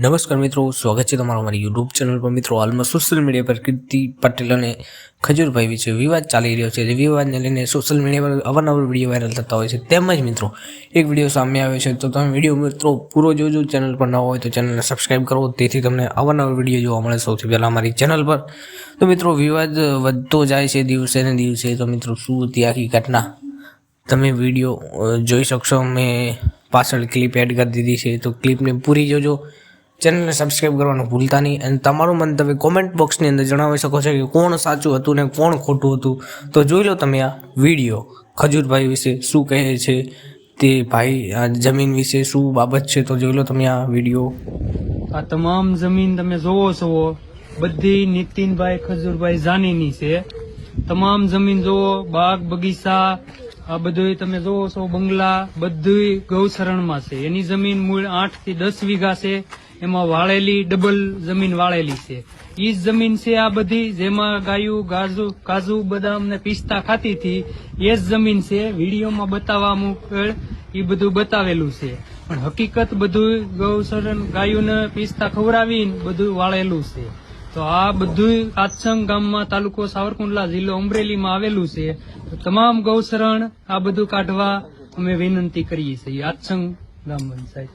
નમસ્કાર મિત્રો, સ્વાગત છે તમારું અમારી યુટ્યુબ ચેનલ પર. મિત્રો, હાલમાં સોશિયલ મીડિયા પર કીર્તિ પટેલ અને ખજૂરભાઈ વિશે વિવાદ ચાલી રહ્યો છે. જે વિવાદને લઈને સોશિયલ મીડિયા પર અવારનવાર વીડિયો વાયરલ થતા હોય છે. તેમજ મિત્રો, એક વીડિયો સામે આવે છે. તો તમે વીડિયો મિત્રો પૂરો જોજો. ચેનલ પર ન હોય તો ચેનલને સબસ્ક્રાઈબ કરો. તેથી તમને અવારનવાર વીડિયો જોવા મળે. સૌથી પહેલાં અમારી ચેનલ પર. તો મિત્રો, વિવાદ વધતો જાય છે દિવસે ને દિવસે. તો મિત્રો, શું હતી આખી ઘટના? તમે વીડિયો જોઈ શકશો. મેં પાછળ ક્લિપ એડ કરી દીધી છે. તો ક્લિપને પૂરી જોજો. ચેનલને સબસ્ક્રાઈબ કરવાનું ભૂલતા નહીં. અને તમારું મંતવ્ય કોમેન્ટ બોક્સની અંદર જણાવી શકો છો કે કોણ સાચું હતું ને કોણ ખોટું હતું. તો જોઈ લો તમે આ વીડિયો ખજૂરભાઈ વિશે શું કહે છે તે ભાઈ, આ જમીન વિશે શું બાબત છે તો જોઈ લો તમે આ વીડિયો આ તમામ જમીન તમે જોવો છો, બધી નીતિનભાઈ ખજૂરભાઈ જાનીની છે. તમામ જમીન જોવો બાગ બગીચા, આ બધું તમે જોવો છો, બંગલા બધું ગૌશરણમાં છે. એની જમીન મૂળ આઠથી દસ વીઘા છે. એમાં વાળેલી, ડબલ જમીન વાળેલી છે. ઈ જમીન છે આ બધી, જેમાં ગાયું, ગાજુ, કાજુ બદામ ને પિસ્તા ખાતી હતી. એ જ જમીન છે, વિડીયોમાં બતાવવા મુકેલ એ બધું બતાવેલું છે. પણ હકીકત બધું ગૌસરણ ગાયોને પિસ્તા ખવડાવીને બધું વાળેલું છે. તો આ બધું કાચસંગ ગામમાં તાલુકો સાવરકુંડલા જિલ્લો અમરેલીમાં આવેલું છે. તમામ ગૌશરણ આ બધું કાઢવા અમે વિનંતી કરીએ છીએ. આચસંગ ગામ પંચાયત